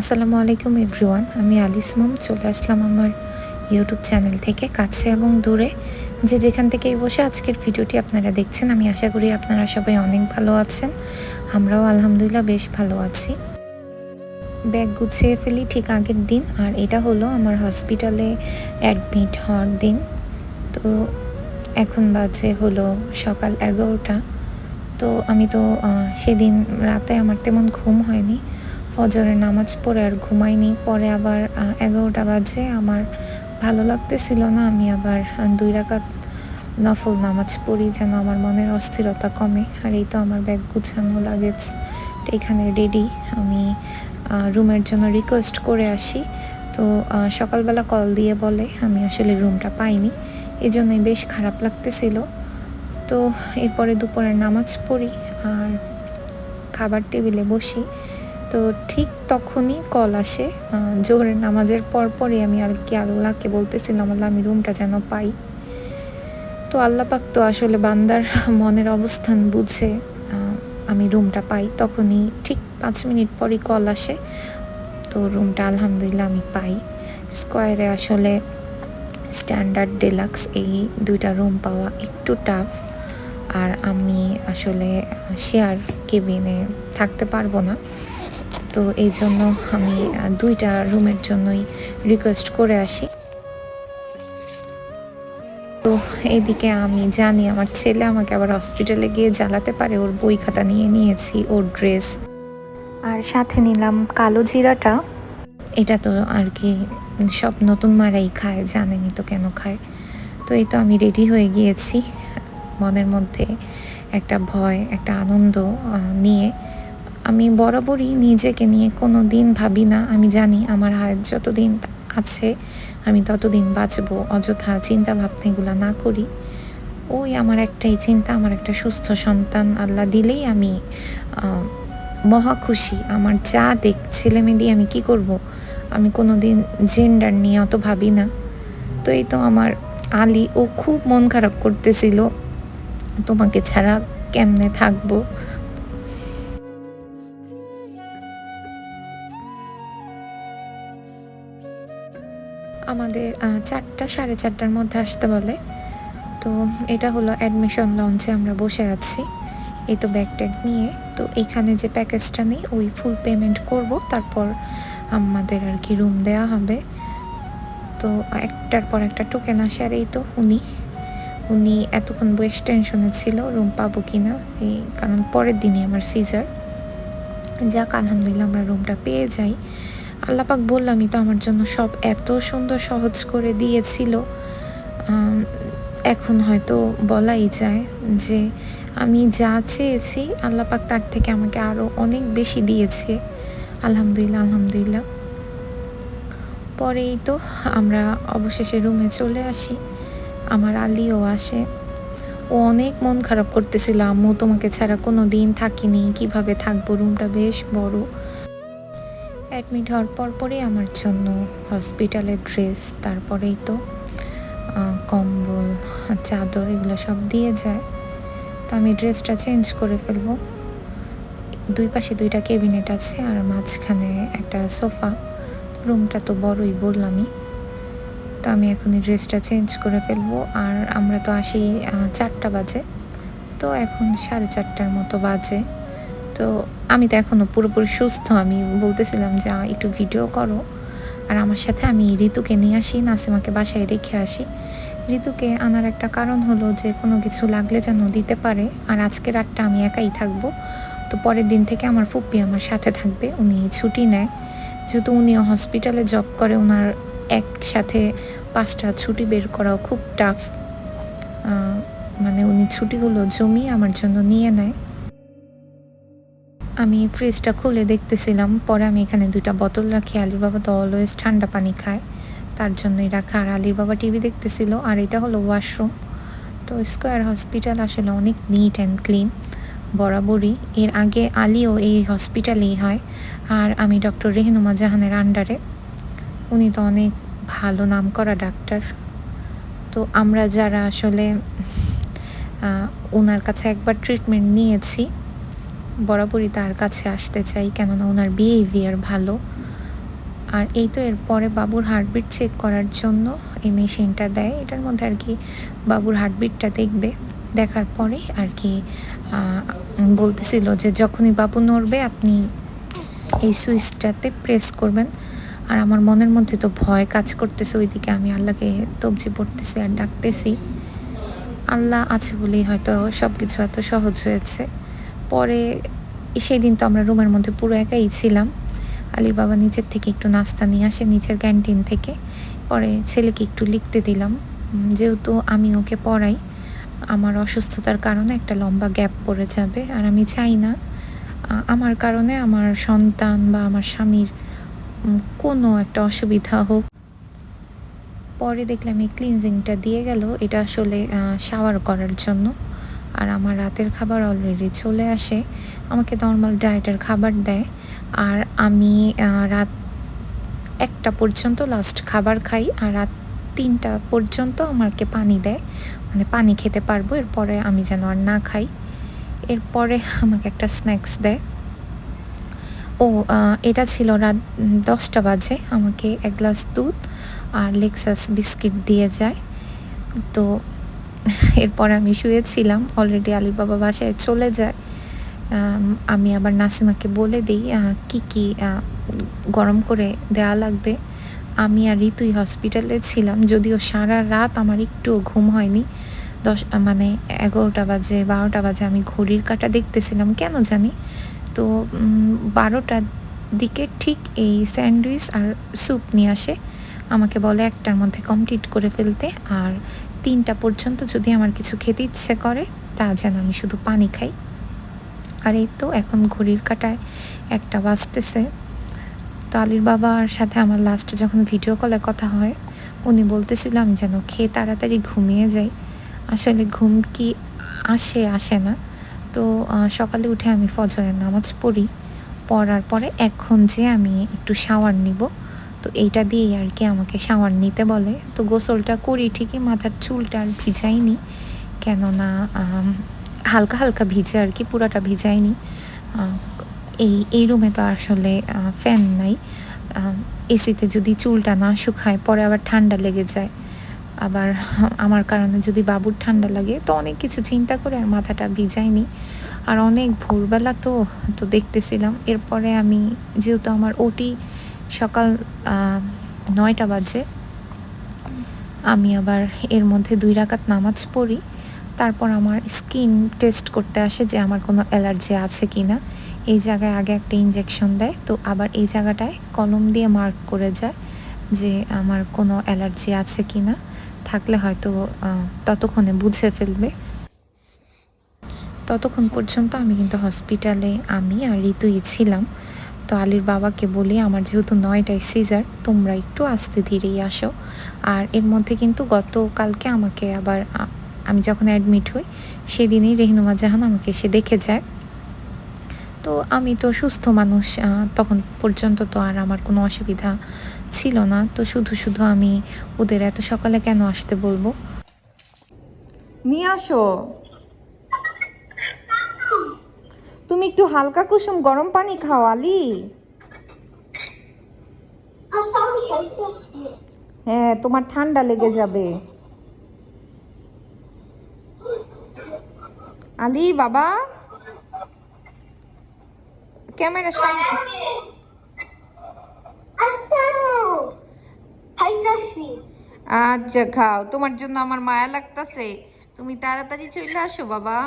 আসসালামু আলাইকুম এভরিওয়ান, আমি আলিস মম, চলে আসলাম আমার ইউটিউব চ্যানেল থেকে কাছে এবং দূরে। যে যেখান থেকে বসে আজকের ভিডিওটি আপনারা দেখছেন, আমি আশা করি আপনারা সবাই অনেক ভালো আছেন। আমরাও আলহামদুলিল্লাহ বেশ ভালো আছি। ব্যাগ গুছিয়ে ফেলি ঠিক আগের দিন, আর এটা হলো আমার হসপিটালে অ্যাডমিট হওয়ার দিন। তো এখন বাজে হলো সকাল এগারোটা। তো আমি তো সেদিন রাতে আমার তেমন ঘুম হয়নি। ফজরের নামাজ পড়ে আর ঘুমাইনি। পরে আবার এগারোটা বাজে। আমার ভালো লাগতেছিল না। আমি আবার দুই রাকাত নফল নামাজ পড়ি যেন আমার মনের অস্থিরতা কমে। আর এই তো আমার ব্যাগ গুছানো লাগেজ। এখানে রেডি আমি রুমের জন্য রিকোয়েস্ট করে আসি। তো সকালবেলা কল দিয়ে বলে, আমি আসলে রুমটা পাইনি। এই জন্যই বেশ খারাপ লাগতেছিল। তো, এরপরে দুপুরের নামাজ পড়ি। আর খাবার টেবিলে বসি। তো ঠিক তখনই কল আসে। জোহরের নামাজের পর পরই আমি আর কি আল্লাহকে বলতেছিলাম, আল্লাহ আমি রুমটা যেন পাই। তো আল্লাহ পাক তো আসলে বান্দার মনের অবস্থান বুঝে আমি রুমটা পাই। তখনই ঠিক পাঁচ মিনিট পরই কল আসে, তো রুমটা আলহামদুলিল্লাহ আমি পাই। স্কোয়ারে আসলে স্ট্যান্ডার্ড ডেলাক্স এই দুইটা রুম পাওয়া একটু টাফ আর আমি আসলে শেয়ার কেবিনে থাকতে পারব না। তো এই জন্য আমি দুইটা রুমের জন্যই রিকোয়েস্ট করে আসি। তো এইদিকে আমি জানি আমার ছেলে আমাকে আবার হসপিটালে গিয়ে জ্বালাতে পারে, ওর বই খাতা নিয়ে নিয়েছি, ওর ড্রেস আর সাথে নিলাম কালো জিরাটা। এটা তো আর কি সব নতুন মারাই খায় জানেনি তো কেন খায়। তো এই তো আমি রেডি হয়ে গিয়েছি, মনের মধ্যে একটা ভয়, একটা আনন্দ নিয়ে। আমি বরাবরই নিজেকে নিয়ে কোনো দিন ভাবি না। আমি জানি আমার হায়াত যতদিন আছে, আমি ততদিন বাঁচবো, অযথা চিন্তা ভাবনাগুলো না করি। ওই আমার একটাই চিন্তা, আমার একটা সুস্থ সন্তান আল্লাহ দিলেই আমি মহা খুশি। আমার যা দেখ, ছেলে মেয়ে দিয়ে আমি কি করব? আমি কোনো দিন জেন্ডার নিয়ে অত ভাবি না। তো এই তো আমার আলী, ও খুব মন খারাপ করতেছিল। তোমাকে ছাড়া কেমনে থাকব? আমাদের চারটা, সাড়ে চারটার মধ্যে আসতে বলে। তো এটা হলো অ্যাডমিশন লঞ্চে আমরা বসে আছি। এই তো ব্যাগ ট্যাগ নিয়ে। তো এখানে যে প্যাকেজটা নেই, ওই ফুল পেমেন্ট করব। তারপর আমাদের আর কি রুম দেওয়া হবে। তো একটার পর একটা টোকেন আসে। আর এই তো উনি। উনি এতক্ষণ বেশ টেনশনে ছিল রুম পাবো কি না এই কারণ পরের দিনই আমার সিজার যাক, আলহামদুলিল্লাহ আমরা রুমটা পেয়ে যাই। আল্লাপাক বললামই তো আমার জন্য সব এত সুন্দর সহজ করে দিয়েছিল। এখন হয়তো বলাই যায় যে আমি যা চেয়েছি আল্লাপাক তার থেকে আমাকে আরও অনেক বেশি দিয়েছে। আলহামদুলিল্লাহ আলহামদুলিল্লাহ। পরেই তো আমরা অবশেষে রুমে চলে আসি। আমার আলিও আসে। ও অনেক মন খারাপ করতেছিল, আম্মু, তোমাকে ছাড়া কোনো দিন থাকিনি। কীভাবে থাকব? রুমটা বেশ বড়। অ্যাডমিট হওয়ার পর পরই আমার জন্য হসপিটালের ড্রেস, তারপরেই তো কম্বল, চাদর এগুলো সব দিয়ে যায়। তো আমি ড্রেসটা চেঞ্জ করে ফেলব। দুই পাশে দুইটা ক্যাবিনেট আছে আর মাঝখানে একটা সোফা। রুমটা তো বড়ই বললামই। তো আমি এখন এই ড্রেসটা চেঞ্জ করে ফেলব। আর আমরা তো আসি চারটা বাজে। তো এখন সাড়ে চারটার মতো বাজে। তো আমি তো এখনও পুরোপুরি সুস্থ। আমি বলতেছিলাম যে একটু ভিডিও করো। আর আমার সাথে আমি ঋতুকে নিয়ে আসি, নাসিমাকে বাসায় রেখে আসি। ঋতুকে আনার একটা কারণ হলো যে, কোনো কিছু লাগলে যেন দিতে পারে। আর আজকে রাতটা আমি একাই থাকব। তো পরের দিন থেকে আমার ফুপ্পি আমার সাথে থাকবে, উনি ছুটি নেয়। যেহেতু উনিও হসপিটালে জব করে ওনার একসাথে পাঁচটা ছুটি বের করাও খুব টাফ মানে উনি ছুটিগুলো জমিয়ে আমার জন্য নিয়ে নেয়। আমি ফ্রিজটা খুলে দেখতেছিলাম, পরে আমি এখানে দুইটা বোতল রাখি আলির বাবা তো অলওয়েজ ঠান্ডা পানি খায়, তার জন্যই রাখা। আর আলির বাবা টিভি দেখতেছিল, আর এটা হলো ওয়াশরুম তো স্কোয়ার হসপিটাল আসলে অনেক নিট অ্যান্ড ক্লিন বরাবরই। এর আগে আলিও এই হসপিটালেই হয়, আর আমি ডক্টর রেহনুমা জাহানের আন্ডারে উনি তো অনেক ভালো নাম করা ডাক্তার। তো আমরা যারা আসলে ওনার কাছে একবার ট্রিটমেন্ট নিয়েছি বরাবরই তার কাছে আসতে চাই, কেননা ওনার বিহেভিয়ার ভালো। আর এই তো এরপরে বাবুর হার্টবিট চেক করার জন্য এই মেশিনটা দেয়। এটার মধ্যে আর কি বাবুর হার্টবিটটা দেখবে। দেখার পরে আর কি বলতেছিল যে যখনই বাবু নড়বে আপনি এই সুইচটাতে প্রেস করবেন। আর আমার মনের মধ্যে তো ভয় কাজ করতেছে, ওইদিকে আমি আল্লাহকে তবজি পড়তেছি আর ডাকতেছি। আল্লাহ আছে বলেই হয়তো সব কিছু এত সহজ হয়েছে। পরে সেই দিন তো আমরা রুমের মধ্যে পুরো একাই ছিলাম। আলির বাবা নিচের থেকে একটু নাস্তা নিয়ে আসে নিচের ক্যান্টিন থেকে। পরে ছেলেকে একটু লিখতে দিলাম। যেহেতু আমি ওকে পড়াই, আমার অসুস্থতার কারণে একটা লম্বা গ্যাপ পড়ে যাবে। আর আমি চাই না আমার কারণে আমার সন্তান বা আমার স্বামীর কোনো একটা অসুবিধা হোক। পরে দেখলাম এই ক্লিনজিংটা দিয়ে গেল। এটা আসলে শাওয়ার করার জন্য। আর আমার রাতের খাবার অলরেডি চলে আসে। আমাকে নর্মাল ডায়েটের খাবার দেয়। আর আমি রাত একটা পর্যন্ত লাস্ট খাবার খাই আর রাত তিনটা পর্যন্ত আমাকে পানি দেয়। মানে পানি খেতে পারব, এরপরে আমি যেন আর না খাই। এরপরে আমাকে একটা স্ন্যাক্স দেয়। ও এটা ছিল রাত দশটা বাজে। আমাকে এক গ্লাস দুধ আর লেক্সাস বিস্কিট দিয়ে যায়। তো এরপর আমি শুয়েছিলাম। অলরেডি আলির বাবা বাসায় চলে যায়। আমি আবার নাসিমাকে বলে দিই কি কি গরম করে দেওয়া লাগবে। আমি আর ঋতুই হসপিটালে ছিলাম। যদিও সারা রাত আমার একটুও ঘুম হয়নি। দশ মানে এগারোটা বাজে, বারোটা বাজে আমি ঘড়ির কাটা দেখতেছিলাম, কেন জানি? তো বারোটার দিকে ঠিক এই স্যান্ডউইচ আর স্যুপ নিয়ে আসে। আমাকে বলে একটার মধ্যে কমপ্লিট করে ফেলতে। আর তিনটা পর্যন্ত যদি আমার কিছু খেতে ইচ্ছে করে, তা যেন আমি শুধু পানি খাই। আর এই তো এখন ঘড়ির কাটায় একটা বাজতেছে। তো আলির বাবার সাথে আমার লাস্ট যখন ভিডিও কলে কথা হয়, উনি বলতেছিল আমি যেন খেয়ে তাড়াতাড়ি ঘুমিয়ে যাই। আসলে ঘুম কি আসে আসে না। তো সকালে উঠে আমি ফজরের নামাজ পড়ি। পড়ার পরে এখন যে আমি একটু শাওয়ার নিব তো এইটা দিয়েই আর কি আমাকে শাওয়ার নিতে বলে। তো গোসলটা করি, ঠিকই মাথার চুলটা আর ভিজাইনি। কেননা হালকা হালকা ভিজে আর কি, পুরাটা ভিজাইনি। এই এই রুমে তো আসলে ফ্যান নাই। এসিতে যদি চুলটা না শুকায়, পরে আবার ঠান্ডা লেগে যায়। আবার আমার কারণে যদি বাবুর ঠান্ডা লাগে, তো অনেক কিছু চিন্তা করে আর মাথাটা ভিজাইনি। আর অনেক ভোরবেলা তো তো দেখতেছিলাম। এরপরে আমি, যেহেতু আমার ওটি সকাল নয়টা বাজে। আমি আবার এর মধ্যে দুই রাকাত নামাজ পড়ি। তারপর আমার স্কিন টেস্ট করতে আসে যে আমার কোনো অ্যালার্জি আছে কি না এই জায়গায় আগে একটা ইঞ্জেকশন দেয়। তো আবার এই জায়গাটায় কলম দিয়ে মার্ক করে যায় যে আমার কোনো অ্যালার্জি আছে কি না থাকলে হয়তো ততক্ষণে বুঝে ফেলবে। ততক্ষণ পর্যন্ত আমি কিন্তু হসপিটালে আমি আর ঋতুই ছিলাম। তো আলীর বাবাকে বলি, আমার যেহেতু নয়টায় সিজার, তোমরা একটু আস্তে ধীরেই আসো। আর এর মধ্যে কিন্তু গতকালকে আমাকে আবার আমি যখন অ্যাডমিট হই, সেদিনই রেহনুমা জাহান আমাকে এসে দেখে যায়। তো আমি তো সুস্থ মানুষ তখন পর্যন্ত তো আর আমার কোনো অসুবিধা ছিল না। তো শুধু শুধু আমি ওদের এত সকালে কেন আসতে বলব? নিয়ে আসো। তুমি একটু হালকা কুসুম গরম পানি খাও, আলি। হ্যাঁ তোমার ঠান্ডা লেগে যাবে। আলি, বাবা। ক্যামেরা আচ্ছা খাও। তোমার জন্য আমার মায়া লাগতাছে। তুমি তাড়াতাড়ি চলে আসো, বাবা।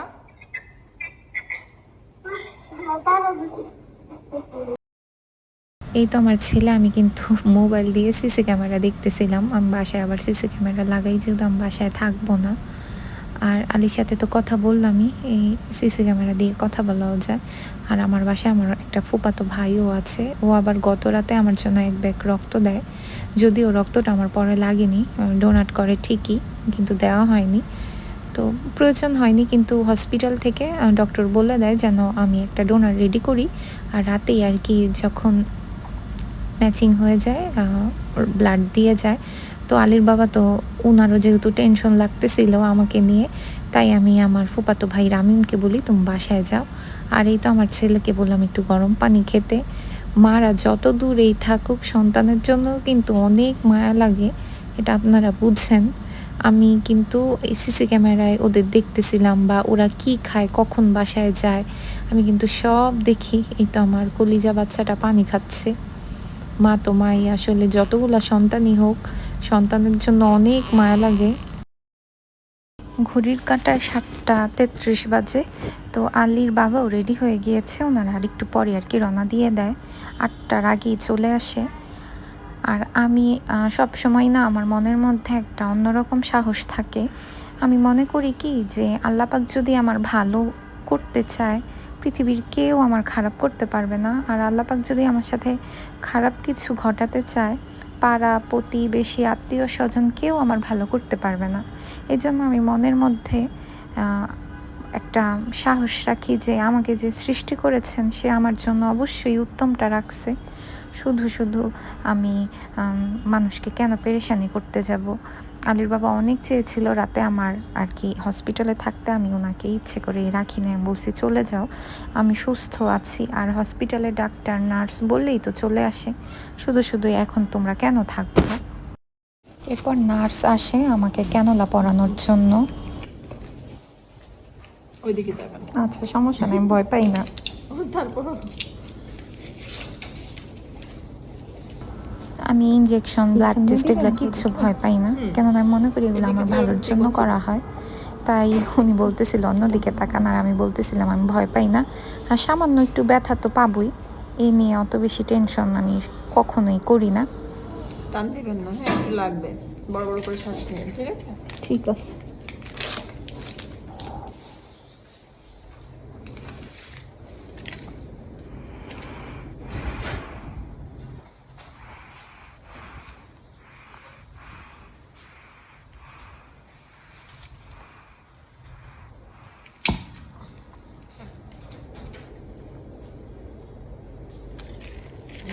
এই তো আমার ছেলে, আমি কিন্তু মোবাইল দিয়ে সিসি ক্যামেরা দেখতেছিলাম। আমি বাসায় আবার সিসি ক্যামেরা লাগাই, যেহেতু আমি বাসায় থাকব না। আর আলির সাথে তো কথা বললামই, এই সিসি ক্যামেরা দিয়ে কথা বলাও যায়। আর আমার বাসায় আমার একটা ফুপাতো ভাইও আছে, ও আবার গত রাতে আমার জন্য এক ব্যাগ রক্ত দেয়। যদিও রক্তটা আমার পরে লাগেনি ডোনাট করে ঠিকই, কিন্তু দেওয়া হয়নি। তো প্রয়োজন হয়নি, কিন্তু হসপিটাল থেকে ডক্টর বলে দেয় যেন আমি একটা ডোনার রেডি করি। আর রাতেই আর কি যখন ম্যাচিং হয়ে যায় ওর ব্লাড দিয়ে যায়, তো আলির বাবা তো ওনারও যেহেতু টেনশন লাগতেছিল আমাকে নিয়ে, তাই আমি আমার ফুপাতো ভাই রামিমকে বলি, তুমি বাসায় যাও। আর এই তো আমার ছেলেকে বললাম, একটু গরম পানি খেতে। মারা যত দূরেই থাকুক সন্তানের জন্য কিন্তু অনেক মায়া লাগে, এটা আপনারা বুঝছেন। আমি কিন্তু সিসি ক্যামেরায় ওদের দেখতেছিলাম বা ওরা কি খায়, কখন বাসায় যায়, আমি কিন্তু সব দেখি। এই তো আমার কলিজা বাচ্চাটা পানি খাচ্ছে। মা তো মাই আসলে যতগুলা সন্তানই হোক, সন্তানের জন্য অনেক মায়া লাগে। ঘড়ির কাঁটায় সাতটা তেত্রিশ বাজে, তো আলির বাবাও রেডি হয়ে গিয়েছে, ওনারা আর একটু পরে আর কি রওনা দিয়ে দেয়। আটটার আগেই চলে আসে। আর আমি সব সময় না আমার মনের মধ্যে একটা অন্যরকম সাহস থাকে। আমি মনে করি কি যে আল্লাপাক যদি আমার ভালো করতে চায়, পৃথিবীর কেউ আমার খারাপ করতে পারবে না। আর আল্লাপাক যদি আমার সাথে খারাপ কিছু ঘটাতে চায়, পাড়া, প্রতিবেশী, আত্মীয় স্বজন কেউ আমার ভালো করতে পারবে না। এই জন্য আমি মনের মধ্যে একটা সাহস রাখি যে আমাকে যে সৃষ্টি করেছেন সে আমার জন্য অবশ্যই উত্তমটা রাখছে। শুধু শুধু আমি মানুষকে কেন পেরেশানি করতে যাব? আলির বাবা অনেক চেয়েছিল রাতে আমার আর কি হসপিটালে থাকতে। আমি ওনাকে ইচ্ছে করে রাখি না বলছি চলে যাও। আমি সুস্থ আছি। আর হসপিটালে ডাক্তার নার্স বললেই তো চলে আসে। শুধু শুধু এখন তোমরা কেন থাকবে? এরপর নার্স আসে আমাকে ক্যানোলা পরানোর জন্য। ওইদিকে আচ্ছা সমস্যা নেই ভয় পাই না। তারপরও আমি ইঞ্জেকশন ব্লাড টেস্ট এগুলো কিচ্ছু ভয় পাই না। কেননা আমি মনে করি এগুলো আমার ভালোর জন্য করা হয়। তাই উনি বলতেছিল অন্যদিকে তাকান। আর আমি বলতেছিলাম আমি ভয় পাই না। আর সামান্য একটু ব্যথা তো পাবই। এ নিয়ে অত বেশি টেনশন আমি কখনোই করি না। টান দিবেন না হ্যাঁ একটু লাগবে। বড় বড় করে শ্বাস নিন ঠিক আছে? ঠিক আছে।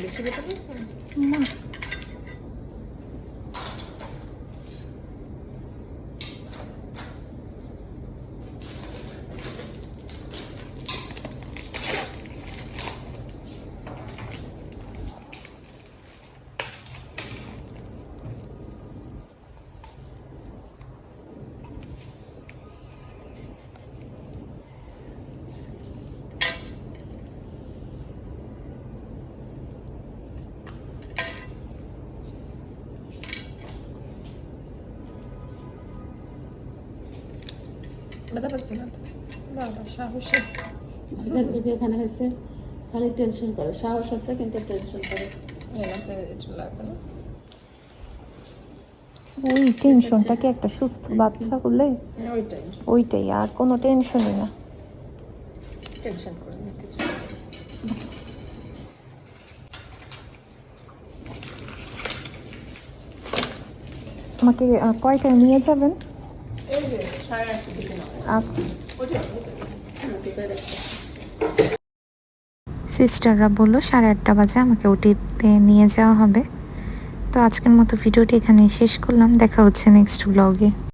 বেশি ব্যথা পেয়েছে না। ব্যথা পাচ্ছে না? বাবা সাহসে। এখানে হয়েছে। খালি টেনশন করে। সাহস আছে কিন্তু টেনশন করে। ওই টেনশনটা কি একটা সুস্থ বাচ্চা হলে হ্যাঁ, ওইটাই। আর কোনো টেনশনই না। টেনশন করেন না কিছু আমাকে কয়টায় নিয়ে যাবেন? এই যে সাড়ে সিস্টাররা বলল, সাড়ে আটটা বাজে, আমাকে ওটিতে নিয়ে যাওয়া হবে। তো আজকের মতো ভিডিওটি এখানে শেষ করলাম। দেখা হচ্ছে নেক্সট ব্লগে